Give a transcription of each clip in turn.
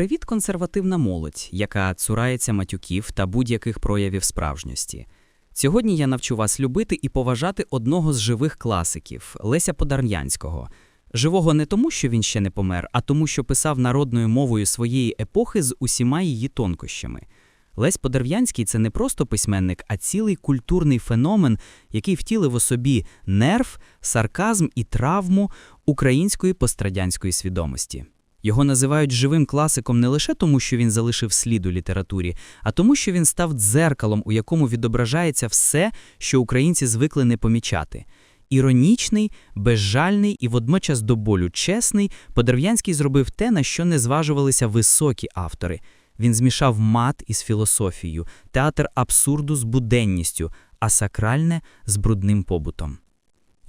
Привіт, консервативна молодь, яка цурається матюків та будь-яких проявів справжньості. Сьогодні я навчу вас любити і поважати одного з живих класиків Леся Подарнянського. Живого не тому, що він ще не помер, а тому, що писав народною мовою своєї епохи з усіма її тонкощами. Лесь Подерв'янський це не просто письменник, а цілий культурний феномен, який втілив у собі нерв, сарказм і травму української пострадянської свідомості. Його називають живим класиком не лише тому, що він залишив слід у літературі, а тому, що він став дзеркалом, у якому відображається все, що українці звикли не помічати. Іронічний, безжальний і водночас до болю чесний, Подерв'янський зробив те, на що не зважувалися високі автори. Він змішав мат із філософією, театр абсурду з буденністю, а сакральне з брудним побутом.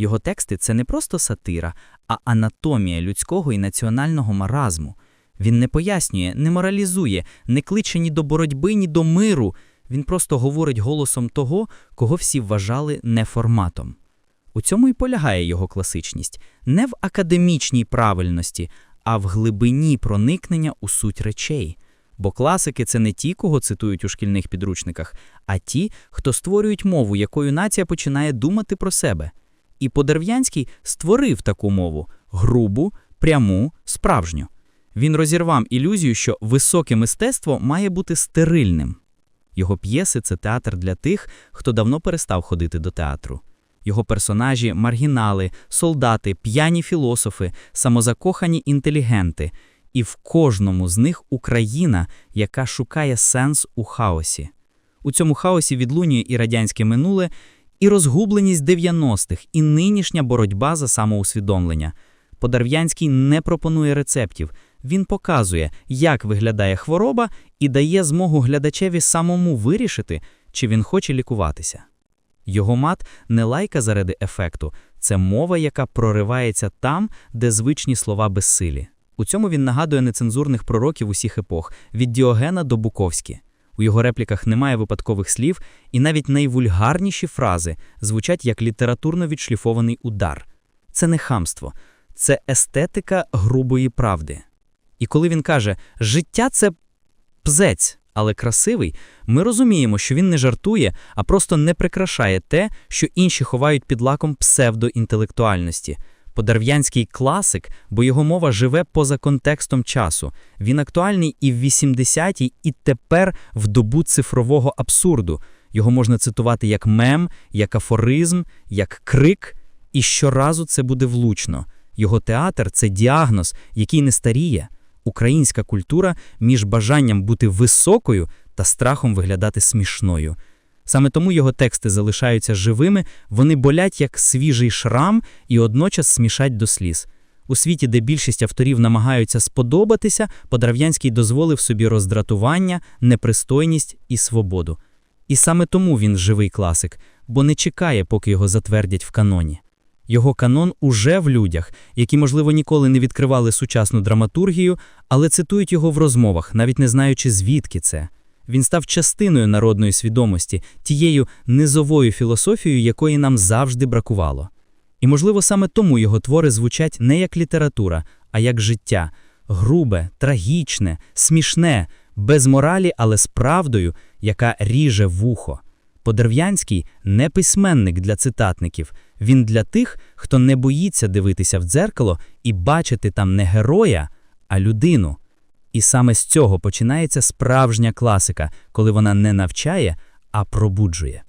Його тексти це не просто сатира, а анатомія людського і національного маразму. Він не пояснює, не моралізує, не кличе ні до боротьби, ні до миру. Він просто говорить голосом того, кого всі вважали неформатом. У цьому і полягає його класичність не в академічній правильності, а в глибині проникнення у суть речей. Бо класики це не ті, кого цитують у шкільних підручниках, а ті, хто створюють мову, якою нація починає думати про себе. І Подерв'янський створив таку мову грубу, пряму, справжню. Він розірвав ілюзію, що високе мистецтво має бути стерильним. Його п'єси це театр для тих, хто давно перестав ходити до театру. Його персонажі маргінали, солдати, п'яні філософи, самозакохані інтелігенти, і в кожному з них Україна, яка шукає сенс у хаосі. У цьому хаосі відлунює і радянське минуле, і розгубленість 90-х, і нинішня боротьба за самоусвідомлення. Подерв'янський не пропонує рецептів. Він показує, як виглядає хвороба, і дає змогу глядачеві самому вирішити, чи він хоче лікуватися. Його мат не лайка заради ефекту, це мова, яка проривається там, де звичні слова безсилі. У цьому він нагадує нецензурних пророків усіх епох від Діогена до Буковські. У його репліках немає випадкових слів, і навіть найвульгарніші фрази звучать як літературно відшліфований удар. Це не хамство, це естетика грубої правди. І коли він каже, життя це пзець, але красивий, ми розуміємо, що він не жартує, а просто не прикрашає те, що інші ховають під лаком псевдоінтелектуальності. Подерв'янський класик, бо його мова живе поза контекстом часу. Він актуальний і в 80-ті, і тепер в добу цифрового абсурду. Його можна цитувати як мем, як афоризм, як крик, і щоразу це буде влучно. Його театр це діагноз, який не старіє. Українська культура між бажанням бути високою та страхом виглядати смішною. Саме тому його тексти залишаються живими, вони болять як свіжий шрам і одночас смішать до сліз. У світі, де більшість авторів намагаються сподобатися, Подрав'янський дозволив собі роздратування, непристойність і свободу. І саме тому він живий класик, бо не чекає, поки його затвердять в каноні. Його канон уже в людях, які, можливо, ніколи не відкривали сучасну драматургію, але цитують його в розмовах, навіть не знаючи, звідки це. Він став частиною народної свідомості, тією низовою філософією, якої нам завжди бракувало. І, можливо, саме тому його твори звучать не як література, а як життя грубе, трагічне, смішне, без моралі, але з правдою, яка ріже вухо. Подерв'янський не письменник для цитатників, він для тих, хто не боїться дивитися в дзеркало і бачити там не героя, а людину. І саме з цього починається справжня класика, коли вона не навчає, а пробуджує.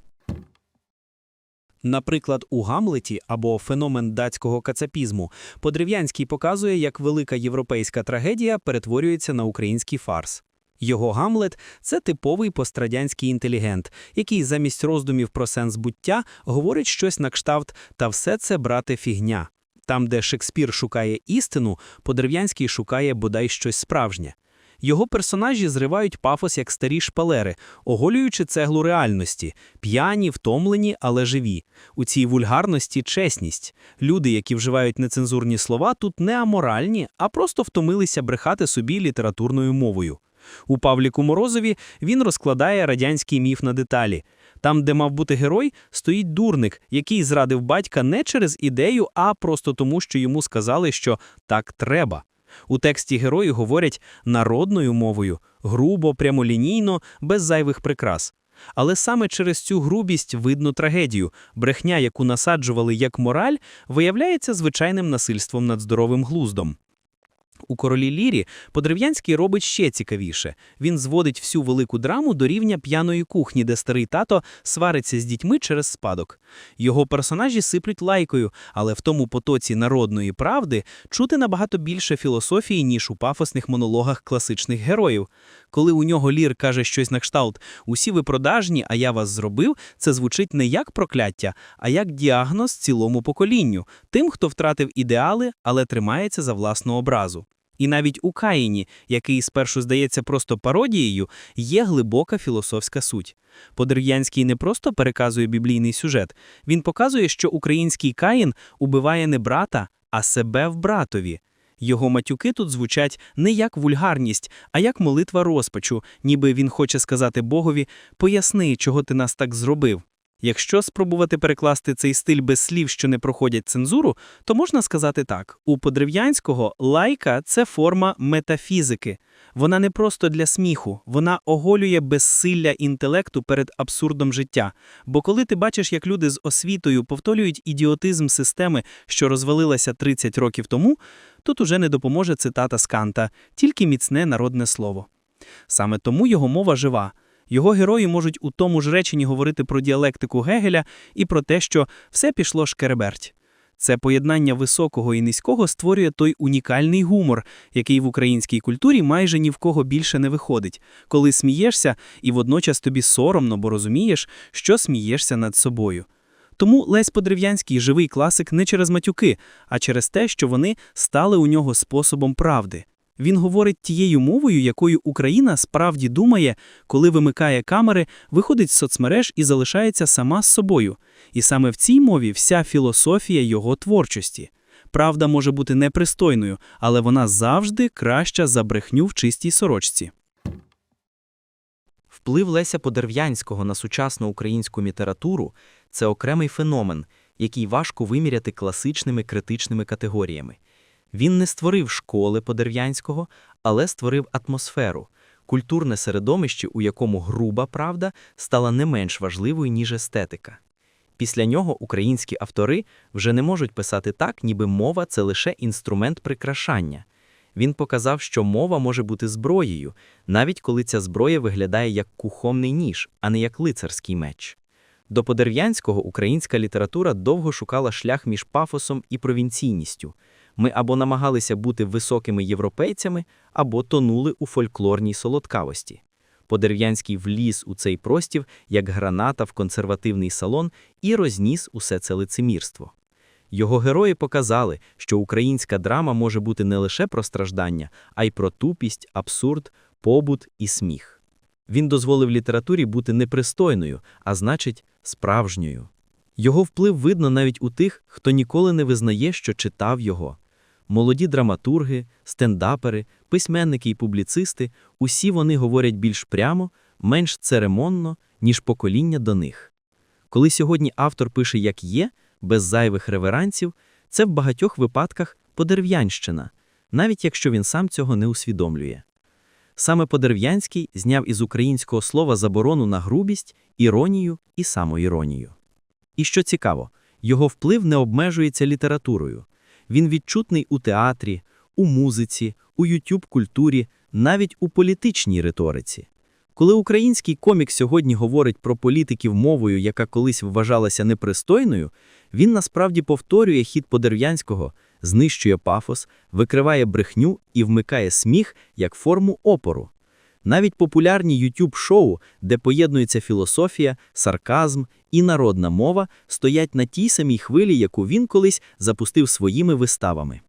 Наприклад, у Гамлеті або феномен датського кацапізму Подрів'янський показує, як велика європейська трагедія перетворюється на український фарс. Його Гамлет це типовий пострадянський інтелігент, який замість роздумів про сенс буття говорить щось на кшталт та все це брате фігня. Там, де Шекспір шукає істину, Подерв'янський шукає бодай щось справжнє. Його персонажі зривають пафос як старі шпалери, оголюючи цеглу реальності, п'яні, втомлені, але живі. У цій вульгарності чесність. Люди, які вживають нецензурні слова, тут не аморальні, а просто втомилися брехати собі літературною мовою. У Павліку Морозові він розкладає радянський міф на деталі. Там, де мав бути герой, стоїть дурник, який зрадив батька не через ідею, а просто тому, що йому сказали, що так треба. У тексті герої говорять народною мовою, грубо, прямолінійно, без зайвих прикрас. Але саме через цю грубість видно трагедію. Брехня, яку насаджували як мораль, виявляється звичайним насильством над здоровим глуздом. У королі Лірі Подерев'янський робить ще цікавіше. Він зводить всю велику драму до рівня п'яної кухні, де старий тато свариться з дітьми через спадок. Його персонажі сиплють лайкою, але в тому потоці народної правди чути набагато більше філософії, ніж у пафосних монологах класичних героїв. Коли у нього Лір каже щось на кшталт «Усі ви продажні, а я вас зробив», це звучить не як прокляття, а як діагноз цілому поколінню, тим, хто втратив ідеали, але тримається за власну образу. І навіть у Каїні, який спершу здається просто пародією, є глибока філософська суть. Подер'янський не просто переказує біблійний сюжет, він показує, що український Каїн убиває не брата, а себе в братові. Його матюки тут звучать не як вульгарність, а як молитва розпачу, ніби він хоче сказати Богові «поясни, чого ти нас так зробив». Якщо спробувати перекласти цей стиль без слів, що не проходять цензуру, то можна сказати так: у Подрев'янського лайка це форма метафізики. Вона не просто для сміху, вона оголює безсилля інтелекту перед абсурдом життя. Бо коли ти бачиш, як люди з освітою повторюють ідіотизм системи, що розвалилася 30 років тому, тут уже не допоможе цитата з Канта, тільки міцне народне слово. Саме тому його мова жива. Його герої можуть у тому ж реченні говорити про діалектику Гегеля і про те, що все пішло шкереберть. Це поєднання високого і низького створює той унікальний гумор, який в українській культурі майже ні в кого більше не виходить, коли смієшся і водночас тобі соромно, бо розумієш, що смієшся над собою. Тому Лесь Подрев'янський живий класик не через матюки, а через те, що вони стали у нього способом правди. Він говорить тією мовою, якою Україна справді думає, коли вимикає камери, виходить з соцмереж і залишається сама з собою. І саме в цій мові вся філософія його творчості. Правда може бути непристойною, але вона завжди краща за брехню в чистій сорочці. Вплив Леся Подерв'янського на сучасну українську літературу – це окремий феномен, який важко виміряти класичними критичними категоріями. Він не створив школи Подерв'янського, але створив атмосферу, культурне середовище, у якому груба правда стала не менш важливою, ніж естетика. Після нього українські автори вже не можуть писати так, ніби мова – це лише інструмент прикрашання. Він показав, що мова може бути зброєю, навіть коли ця зброя виглядає як кухонний ніж, а не як лицарський меч. До Подерв'янського українська література довго шукала шлях між пафосом і провінційністю. Ми або намагалися бути високими європейцями, або тонули у фольклорній солодкавості. Подерв'янський вліз у цей простір, як граната в консервативний салон, і розніс усе це лицемірство. Його герої показали, що українська драма може бути не лише про страждання, а й про тупість, абсурд, побут і сміх. Він дозволив літературі бути непристойною, а значить, справжньою. Його вплив видно навіть у тих, хто ніколи не визнає, що читав його. Молоді драматурги, стендапери, письменники і публіцисти усі вони говорять більш прямо, менш церемонно, ніж покоління до них. Коли сьогодні автор пише як є, без зайвих реверансів, це в багатьох випадках подерв'янщина, навіть якщо він сам цього не усвідомлює. Саме Подерв'янський зняв із українського слова заборону на грубість, іронію і самоіронію. І що цікаво, його вплив не обмежується літературою. Він відчутний у театрі, у музиці, у ютюб-культурі, навіть у політичній риториці. Коли український комік сьогодні говорить про політиків мовою, яка колись вважалася непристойною, він насправді повторює хід Подерв'янського, знищує пафос, викриває брехню і вмикає сміх як форму опору. Навіть популярні YouTube-шоу, де поєднується філософія, сарказм і народна мова, стоять на тій самій хвилі, яку він колись запустив своїми виставами.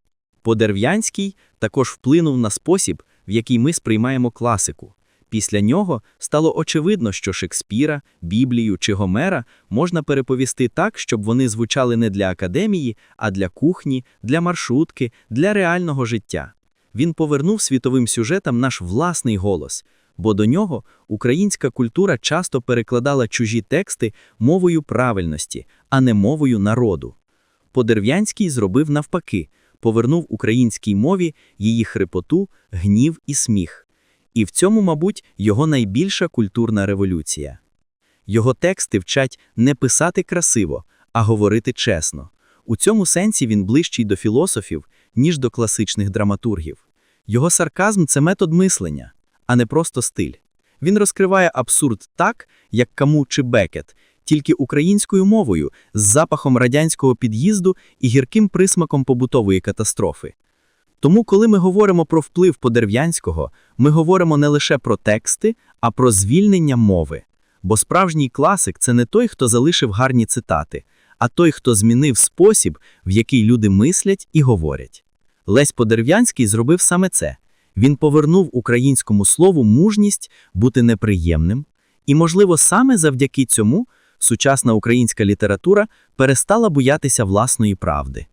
Подерв'янський також вплинув на спосіб, в який ми сприймаємо класику. Після нього стало очевидно, що Шекспіра, Біблію чи Гомера можна переповісти так, щоб вони звучали не для академії, а для кухні, для маршрутки, для реального життя. Він повернув світовим сюжетам наш власний голос, бо до нього українська культура часто перекладала чужі тексти мовою правильності, а не мовою народу. Подерв'янський зробив навпаки, повернув українській мові її хрипоту, гнів і сміх. І в цьому, мабуть, його найбільша культурна революція. Його тексти вчать не писати красиво, а говорити чесно. У цьому сенсі він ближчий до філософів, ніж до класичних драматургів. Його сарказм це метод мислення, а не просто стиль. Він розкриває абсурд так, як Каму чи Бекет, тільки українською мовою, з запахом радянського під'їзду і гірким присмаком побутової катастрофи. Тому, коли ми говоримо про вплив Подерв'янського, ми говоримо не лише про тексти, а про звільнення мови. Бо справжній класик це не той, хто залишив гарні цитати, а той, хто змінив спосіб, в який люди мислять і говорять. Лесь Подерв'янський зробив саме це. Він повернув українському слову мужність бути неприємним, і, можливо, саме завдяки цьому сучасна українська література перестала боятися власної правди.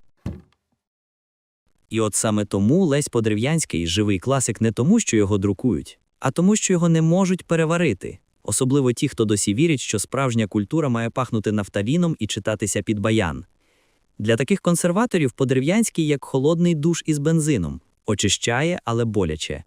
І от саме тому Лесь Подрев'янський живий класик не тому, що його друкують, а тому, що його не можуть переварити. Особливо ті, хто досі вірять, що справжня культура має пахнути нафталіном і читатися під баян. Для таких консерваторів Подерев'янський як холодний душ із бензином, очищає, але боляче.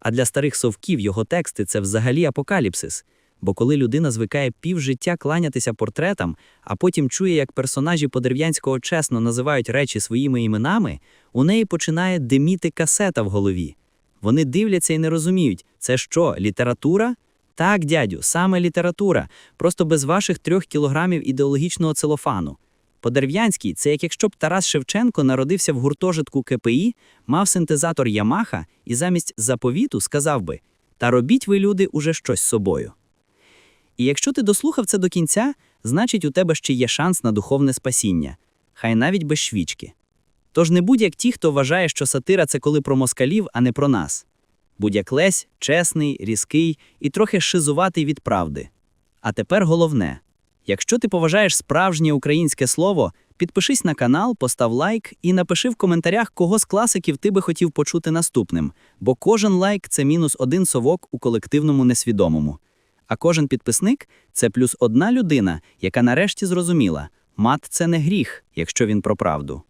А для старих совків його тексти це взагалі апокаліпсис. Бо коли людина звикає півжиття кланятися портретам, а потім чує, як персонажі Подерв'янського чесно називають речі своїми іменами, у неї починає диміти касета в голові. Вони дивляться і не розуміють, це що, література? Так, дядю, саме література, просто без ваших трьох кілограмів ідеологічного целофану. Подерв'янський це як якщо б Тарас Шевченко народився в гуртожитку КПІ, мав синтезатор Ямаха і замість заповіту сказав би: Та робіть ви, люди, уже щось собою. І якщо ти дослухав це до кінця, значить у тебе ще є шанс на духовне спасіння, хай навіть без швічки. Тож не будь як ті, хто вважає, що сатира це коли про москалів, а не про нас. Будь як Лесь, чесний, різкий і трохи шизуватий від правди. А тепер головне: якщо ти поважаєш справжнє українське слово, підпишись на канал, постав лайк і напиши в коментарях, кого з класиків ти би хотів почути наступним, бо кожен лайк це мінус один совок у колективному несвідомому. А кожен підписник це плюс одна людина, яка нарешті зрозуміла, мат це не гріх, якщо він про правду.